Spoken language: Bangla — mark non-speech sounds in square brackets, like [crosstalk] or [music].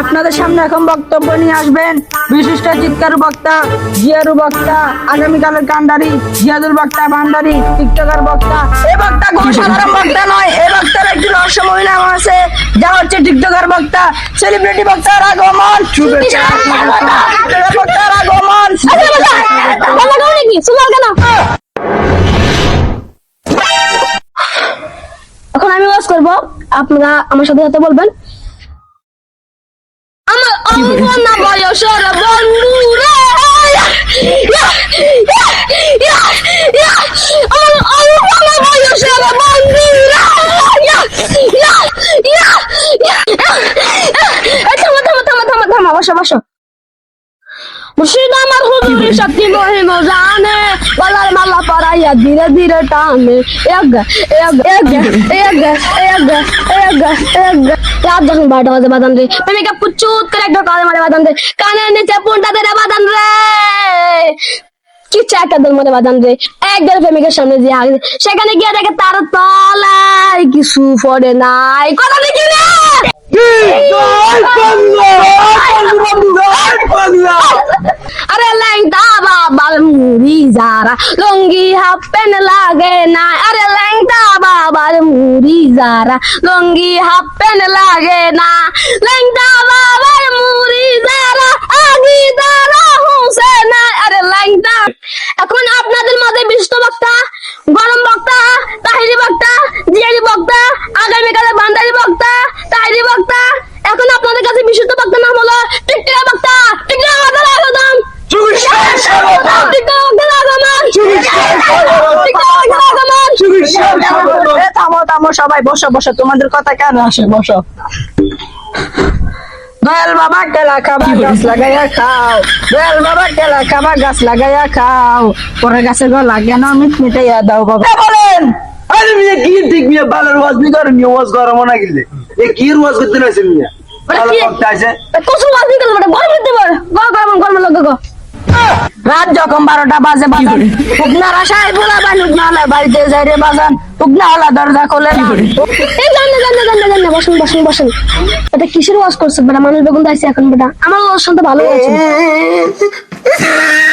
আপনাদের সামনে এখন বক্তব্য নিয়ে আসবেন বিশিষ্ট চিৎকার বক্তা জিয়ারু বক্তা আগামীকালের কান্ডারি জিয়াদুল বক্তা ভান্ডারি টিকটকার বক্তা এই বক্তা কোনো সাধারণ বক্তা নয় এই বক্তার একটি রহস্যময় নাম আছে যা হচ্ছে টিকটকার বক্তা সেলিব্রিটি বক্তার আগমন বক্তার আগমন এখন আমি ওয়াজ করব আপনারা আমার সাথে সাথে বলবেন অঙ্গনা বয়সের বন্ধু রে অঙ্গনা বয়সের বন্ধু রে থামা থামা থামা থামা থামা বসো বসো মুর্শিদ আমার হুজুরি শক্তি মহিম জানে গলার মালা পরাইয়া ধীরে ধীরে টানে। এক এক এক এক এক এক এক। রাত যখন বারোটা বাজে বাদান রে প্রেমিকা পুচুত করে একটা কালে মারে বাদান রে কানের নিচে বাদান রে। কি চাকাদের মধ্যে বাদান রে একবার প্রেমিকের সামনে যে আগে সেখানে গিয়ে দেখে তার তলায় কিছু পড়ে নাই। কথা দেখি না? আরে ল্যাংটা বাবার মুড়ি যারা, লঙ্গি হাফ প্যান্ট লাগে না। আরে ল্যাংটা বাবার মুড়ি যারা, লঙ্গি হাফ প্যান্ট লাগে না। ল্যাংটা বাবার মুড়ি যারা, আগি দ্বারা হুসে না। আরে ল্যাংটা এখন আপনাদের মধ্যে বিষ্ট বক্তা গরম বক্তা তাহিরি বক্তা জিয়ারি বক্তা আগামীকালে বান্দারি বক্তা তাহিরি বক্তা এখন আপনাদের কাছে বিশুদ্ধ বক্তা নাম হলো টিকটিকা বক্তা টিকটিকা বক্তা আগমন টিকটিকা বক্তা আগমন টিকটিকা বক্তা আগমন এ, থামো সবাই বসো বসো। তোমাদের কথা কেন আসে? বসো। দয়াল বাবা কেলা খাবা গাছ লাগাইয়া খাও। দয়াল বাবা কেলা খাবা গাছ লাগাইয়া খাও। পরে গাছে মিট মিটাইয়া দাও বাবা। বলেন? আরে মিয়া কি ঠিক মিয়া? বালার ওয়াজ নি করে ওয়াজ করা মনে গেলে এ কি ওয়াজ করতে নাইছে মিয়া? ভালো আছে। বড় যখন বারোটা বাজে বাজান উগনার আশায় বলা বান উগনালা বাড়িতে যাই রে বাজান উগনালা দরজা খোলে। এই জানে জানে জানে জানে বসুন বসুন বসুন। এটা কিসের ওয়াজ করছে বেটা? মানুষ বেগুন দাইছে এখন বেটা। আমার ওর শুনতে ভালো আছে [laughs]